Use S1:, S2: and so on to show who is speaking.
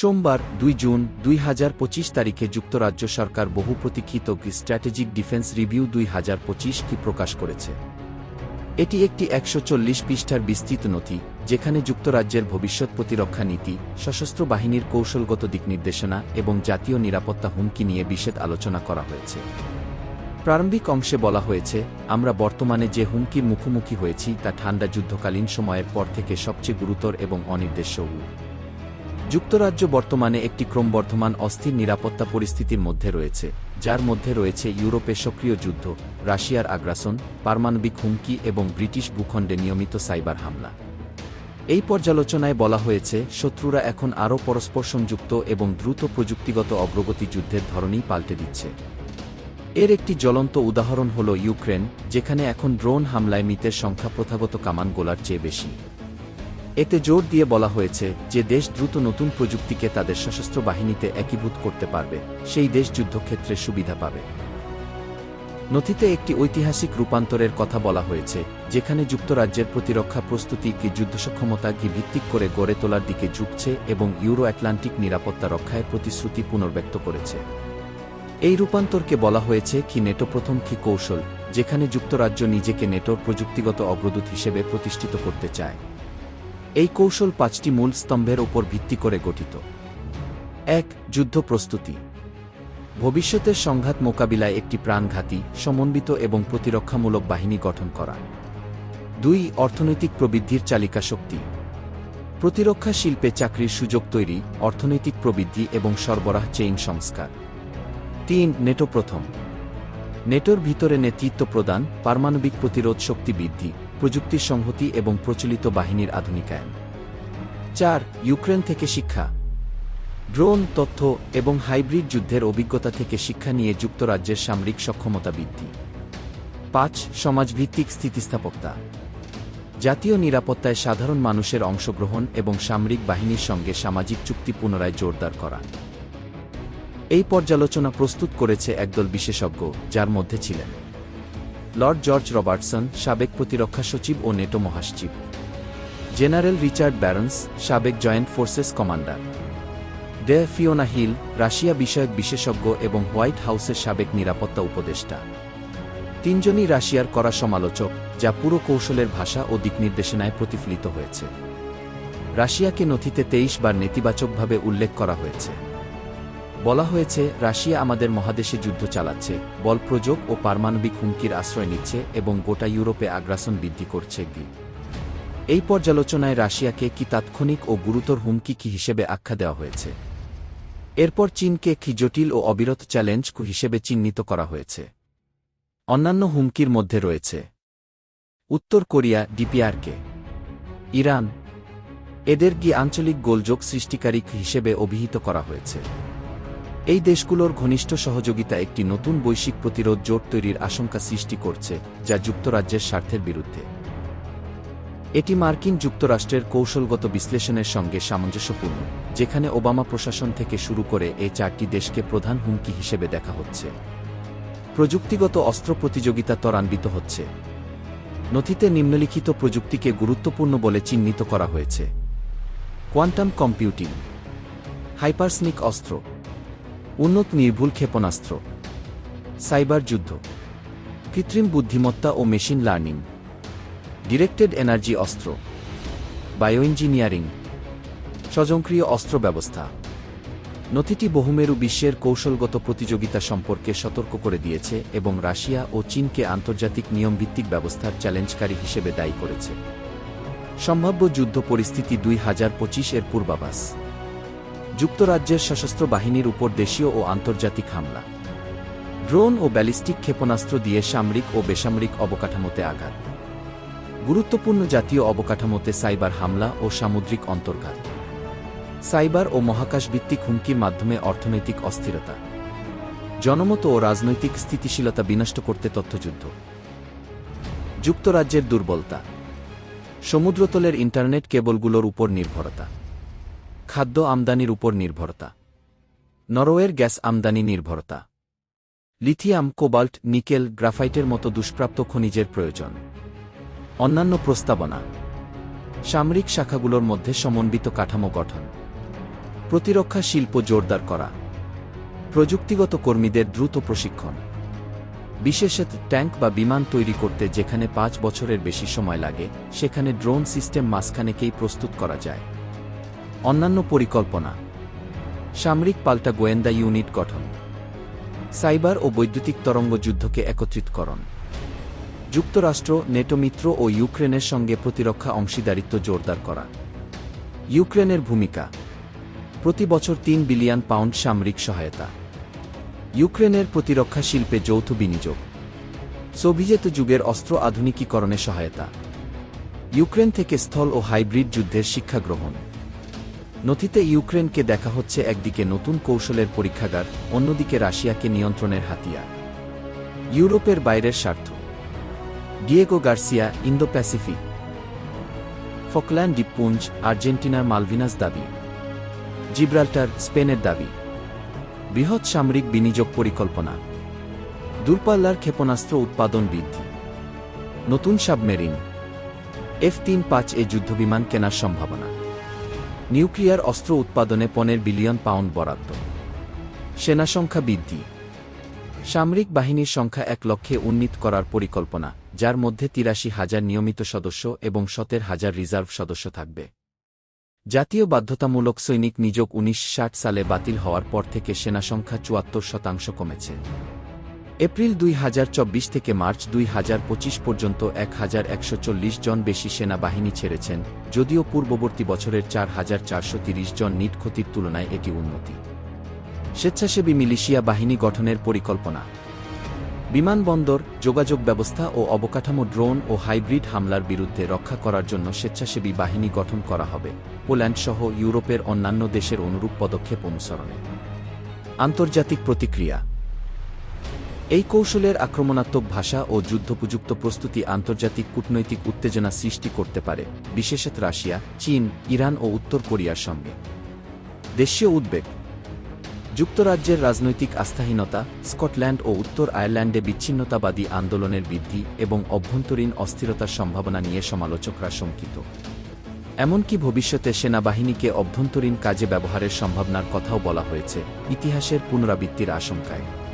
S1: সোমবার, দুই জুন, দুই হাজার পঁচিশ তারিখে যুক্তরাজ্য সরকার বহু প্রতীক্ষিত স্ট্র্যাটেজিক ডিফেন্স রিভিউ দুই হাজার পঁচিশ কি প্রকাশ করেছে। এটি একটি একশো চল্লিশ পৃষ্ঠার বিস্তৃত নথি, যেখানে যুক্তরাজ্যের ভবিষ্যৎ প্রতিরক্ষা নীতি, সশস্ত্র বাহিনীর কৌশলগত দিক নির্দেশনা এবং জাতীয় নিরাপত্তা হুমকি নিয়ে বিশেষ আলোচনা করা হয়েছে। প্রারম্ভিক অংশে বলা হয়েছে, আমরা বর্তমানে যে হুমকির মুখোমুখি হয়েছি তা ঠান্ডা যুদ্ধকালীন সময়ের পর থেকে সবচেয়ে গুরুতর এবং অনির্দেশ্য যুক্তরাজ্য বর্তমানে একটি ক্রমবর্ধমান অস্থির নিরাপত্তা পরিস্থিতির মধ্যে রয়েছে, যার মধ্যে রয়েছে ইউরোপে সক্রিয় যুদ্ধ, রাশিয়ার আগ্রাসন, পারমাণবিক হুমকি এবং ব্রিটিশ ভূখণ্ডে নিয়মিত সাইবার হামলা। এই পর্যালোচনায় বলা হয়েছে, শত্রুরা এখন আরও পরস্পর সংযুক্ত এবং দ্রুত প্রযুক্তিগত অগ্রগতি যুদ্ধের ধরনই পাল্টে দিচ্ছে। এর একটি জ্বলন্ত উদাহরণ হল ইউক্রেন, যেখানে এখন ড্রোন হামলায় মৃতের সংখ্যা প্রথাগত কামান গোলার চেয়ে বেশি। এতে জোর দিয়ে বলা হয়েছে যে দেশ দ্রুত নতুন প্রযুক্তিকে তাদের সশস্ত্র বাহিনীতে একীভূত করতে পারবে, সেই দেশ যুদ্ধক্ষেত্রে সুবিধা পাবে। নথিতে একটি ঐতিহাসিক রূপান্তরের কথা বলা হয়েছে, যেখানে যুক্তরাজ্যের প্রতিরক্ষা প্রস্তুতিকে যুদ্ধসক্ষমতাকে ভিত্তিক করে গড়ে তোলার দিকে ঝুঁকছে এবং ইউরো আটলান্টিক নিরাপত্তা রক্ষায় প্রতিশ্রুতি পুনর্ব্যক্ত করেছে। এই রূপান্তরকে বলা হয়েছে কি নেটো প্রথম কি কৌশল, যেখানে যুক্তরাজ্য নিজেকে নেটোর প্রযুক্তিগত অগ্রদূত হিসেবে প্রতিষ্ঠিত করতে চায়। এই কৌশল পাঁচটি মূল স্তম্ভের ওপর ভিত্তি করে গঠিত। এক, যুদ্ধ প্রস্তুতি। ভবিষ্যতের সংঘাত মোকাবিলায় একটি প্রাণঘাতী, সমন্বিত এবং প্রতিরক্ষামূলক বাহিনী গঠন করা। দুই, অর্থনৈতিক প্রবৃদ্ধির চালিকা শক্তি। প্রতিরক্ষা শিল্পে চাকরির সুযোগ তৈরি, অর্থনৈতিক প্রবৃদ্ধি এবং সরবরাহ চেইন সংস্কার। তিন, নেটো প্রথম। নেটোর ভিতরে নেতৃত্ব প্রদান, পারমাণবিক প্রতিরোধ শক্তি বৃদ্ধি। প্রযুক্তির সংহতি এবং প্রচলিত বাহিনীর আধুনিকায়ন। চার, ইউক্রেন থেকে শিক্ষা। ড্রোন, তথ্য এবং হাইব্রিড যুদ্ধের অভিজ্ঞতা থেকে শিক্ষা নিয়ে যুক্তরাজ্যের সামরিক সক্ষমতা বৃদ্ধি। পাঁচ, সমাজভিত্তিক স্থিতিস্থাপকতা। জাতীয় নিরাপত্তায় সাধারণ মানুষের অংশগ্রহণ এবং সামরিক বাহিনীর সঙ্গে সামাজিক চুক্তি পুনরায় জোরদার করা। এই পর্যালোচনা প্রস্তুত করেছে একদল বিশেষজ্ঞ, যার মধ্যে ছিলেন। লর্ড জর্জ রবার্টসন, সাবেক প্রতিরক্ষা সচিব ও নেটো মহাসচিব। জেনারেল রিচার্ড ব্যারন্স, সাবেক joint forces commander. Dame Fiona Hill, Russia বিষয়ক বিশেষজ্ঞ এবং হোয়াইট হাউসের সাবেক নিরাপত্তা উপদেষ্টা। তিনজনই রাশিয়ার করা সমালোচক, যা পুরো কৌশলের ভাষা ও দিকনির্দেশনায় প্রতিফলিত হয়েছে। রাশিয়াকে নথিতে তেইশ বার নেতিবাচকভাবে উল্লেখ করা হয়েছে। বলা হয়েছে, রাশিয়া আমাদের মহাদেশে যুদ্ধ চালাচ্ছে বল প্রযোগ ও পারমাণবিক হুমকির আশ্রয় নিচ্ছে এবং গোটা ইউরোপে আগ্রাসন বৃদ্ধি করছে। গি এই পর্যালোচনায় রাশিয়াকে কি তাৎক্ষণিক ও গুরুতর হুমকি কি হিসেবে আখ্যা দেওয়া হয়েছে? এরপর চীনকে কি জটিল ও অবিরত চ্যালেঞ্জ হিসেবে চিহ্নিত করা হয়েছে? অন্যান্য হুমকির মধ্যে রয়েছে। উত্তর কোরিয়া, ডিপিআরকে। ইরান। এদের কি আঞ্চলিক গোলযোগ সৃষ্টিকারী হিসেবে অভিহিত করা হয়েছে? এই দেশগুলোর ঘনিষ্ঠ সহযোগিতা একটি নতুন বৈশ্বিক প্রতিরোধ জোট তৈরির আশঙ্কা সৃষ্টি করছে, যা যুক্তরাজ্যের স্বার্থের বিরুদ্ধে। এটি মার্কিন যুক্তরাষ্ট্রের কৌশলগত বিশ্লেষণের সঙ্গে সামঞ্জস্যপূর্ণ, যেখানে ওবামা প্রশাসন থেকে শুরু করে এই চারটি দেশকে প্রধান হুমকি হিসেবে দেখা হচ্ছে। প্রযুক্তিগত অস্ত্র প্রতিযোগিতা ত্বরান্বিত হচ্ছে। নথিতে নিম্নলিখিত প্রযুক্তিকে গুরুত্বপূর্ণ বলে চিহ্নিত করা হয়েছে। কোয়ান্টাম কম্পিউটিং, হাইপারসনিক অস্ত্র উন্নত নির্ভুল ক্ষেপণাস্ত্র। সাইবার যুদ্ধ। কৃত্রিম বুদ্ধিমত্তা ও মেশিন লার্নিং। ডিরেক্টেড এনার্জি অস্ত্র। বায়ো ইঞ্জিনিয়ারিং স্বয়ংক্রিয় অস্ত্র ব্যবস্থা। নথিটি বহুমেরু বিশ্বের কৌশলগত প্রতিযোগিতা সম্পর্কে সতর্ক করে দিয়েছে এবং রাশিয়া ও চীনকে আন্তর্জাতিক নিয়মভিত্তিক ব্যবস্থার চ্যালেঞ্জকারী হিসেবে দায়ী করেছে। সম্ভাব্য যুদ্ধ পরিস্থিতি দুই হাজার পঁচিশের পূর্বাভাস। যুক্তরাজ্যের সশস্ত্র বাহিনীর উপর দেশীয় ও আন্তর্জাতিক হামলা। ড্রোন ও ব্যালিস্টিক ক্ষেপণাস্ত্র দিয়ে সামরিক ও বেসামরিক অবকাঠামোতে আঘাত। গুরুত্বপূর্ণ জাতীয় অবকাঠামোতে সাইবার হামলা ও সামুদ্রিক অন্তর্ঘাত। সাইবার ও মহাকাশ ভিত্তিক হুমকির মাধ্যমে অর্থনৈতিক অস্থিরতা। জনমত ও রাজনৈতিক স্থিতিশীলতা বিনষ্ট করতে তথ্যযুদ্ধ। যুক্তরাজ্যের দুর্বলতা। সমুদ্রতলের ইন্টারনেট কেবলগুলোর উপর নির্ভরতা। খাদ্য আমদানির উপর নির্ভরতা। নরওয়ের গ্যাস আমদানি নির্ভরতা। লিথিয়াম, কোবাল্ট, নিকেল, গ্রাফাইটের মতো দুষ্প্রাপ্ত খনিজের প্রয়োজন। অন্যান্য প্রস্তাবনা। সামরিক শাখাগুলোর মধ্যে সমন্বিত কাঠামো গঠন। প্রতিরক্ষা শিল্প জোরদার করা। প্রযুক্তিগত কর্মীদের দ্রুত প্রশিক্ষণ। বিশেষত ট্যাঙ্ক বা বিমান তৈরি করতে যেখানে পাঁচ বছরের বেশি সময় লাগে, সেখানে ড্রোন সিস্টেম মাঝখানেকেই প্রস্তুত করা যায়। অন্যান্য পরিকল্পনা। সামরিক পাল্টা গোয়েন্দা ইউনিট গঠন। সাইবার ও বৈদ্যুতিক তরঙ্গ যুদ্ধকে একত্রিতকরণ। যুক্তরাষ্ট্র, নেটো মিত্র ও ইউক্রেনের সঙ্গে প্রতিরক্ষা অংশীদারিত্ব জোরদার করা। ইউক্রেনের ভূমিকা। প্রতি বছর তিন বিলিয়ন পাউন্ড সামরিক সহায়তা। ইউক্রেনের প্রতিরক্ষা শিল্পে যৌথ বিনিয়োগ। সোভিয়েত যুগের অস্ত্র আধুনিকীকরণে সহায়তা। ইউক্রেন থেকে স্থল ও হাইব্রিড যুদ্ধের শিক্ষা গ্রহণ। নথিতে ইউক্রেনকে দেখা হচ্ছে একদিকে নতুন কৌশলের পরীক্ষাগার, অন্যদিকে রাশিয়াকে নিয়ন্ত্রণের হাতিয়ার। ইউরোপের বাইরের স্বার্থ। Diego Garcia Indo Pacific Falkland দ্বীপপুঞ্জ, আর্জেন্টিনার মালভিনাস দাবি। জিব্রাল্টার, স্পেনের দাবি। বৃহৎ সামরিক বিনিয়োগ পরিকল্পনা। দূরপাল্লার ক্ষেপণাস্ত্র উৎপাদন বৃদ্ধি। নতুন সাবমেরিন। এফ তিন পাঁচ এ যুদ্ধবিমান কেনার সম্ভাবনা। নিউক্লিয়ার অস্ত্র উৎপাদনে পনেরো বিলিয়ন পাউন্ড বরাদ্দ। সেনা সংখ্যা বৃদ্ধি। সামরিক বাহিনীর সংখ্যা এক লক্ষে উন্নীত করার পরিকল্পনা, যার মধ্যে তিরাশি হাজার নিয়মিত সদস্য এবং সতের হাজার রিজার্ভ সদস্য থাকবে। জাতীয় বাধ্যতামূলক সৈনিক নিযোগ উনিশ সালে বাতিল হওয়ার পর থেকে সেনা সংখ্যা চুয়াত্তর শতাংশ কমেছে। এপ্রিল দুই হাজার চব্বিশ থেকে মার্চ দুই হাজার পঁচিশ পর্যন্ত এক হাজার একশো চল্লিশ জন বেশি সেনাবাহিনী ছেড়েছেন, যদিও পূর্ববর্তী বছরের চার জন নিট ক্ষতির তুলনায় এটি উন্নতি। স্বেচ্ছাসেবী মিলিশিয়া বাহিনী গঠনের পরিকল্পনা। বিমানবন্দর যোগাযোগ ব্যবস্থা ও অবকাঠামো ড্রোন ও হাইব্রিড হামলার বিরুদ্ধে রক্ষা করার জন্য স্বেচ্ছাসেবী বাহিনী গঠন করা হবে, পোল্যান্ড সহ ইউরোপের অন্যান্য দেশের অনুরূপ পদক্ষেপ অনুসরণে। আন্তর্জাতিক প্রতিক্রিয়া। এই কৌশলের আক্রমণাত্মক ভাষা ও যুদ্ধোপযুক্ত প্রস্তুতি আন্তর্জাতিক কূটনৈতিক উত্তেজনা সৃষ্টি করতে পারে, বিশেষত রাশিয়া, চীন, ইরান ও উত্তর কোরিয়ার সঙ্গে। দেশীয় উদ্বেগ। যুক্তরাজ্যের রাজনৈতিক আস্থাহীনতা, স্কটল্যান্ড ও উত্তর আয়ারল্যান্ডে বিচ্ছিন্নতাবাদী আন্দোলনের বৃদ্ধি এবং অভ্যন্তরীণ অস্থিরতার সম্ভাবনা নিয়ে সমালোচকরা শঙ্কিত। এমনকি ভবিষ্যতে সেনাবাহিনীকে অভ্যন্তরীণ কাজে ব্যবহারের সম্ভাবনার কথাও বলা হয়েছে, ইতিহাসের পুনরাবৃত্তির আশঙ্কায়।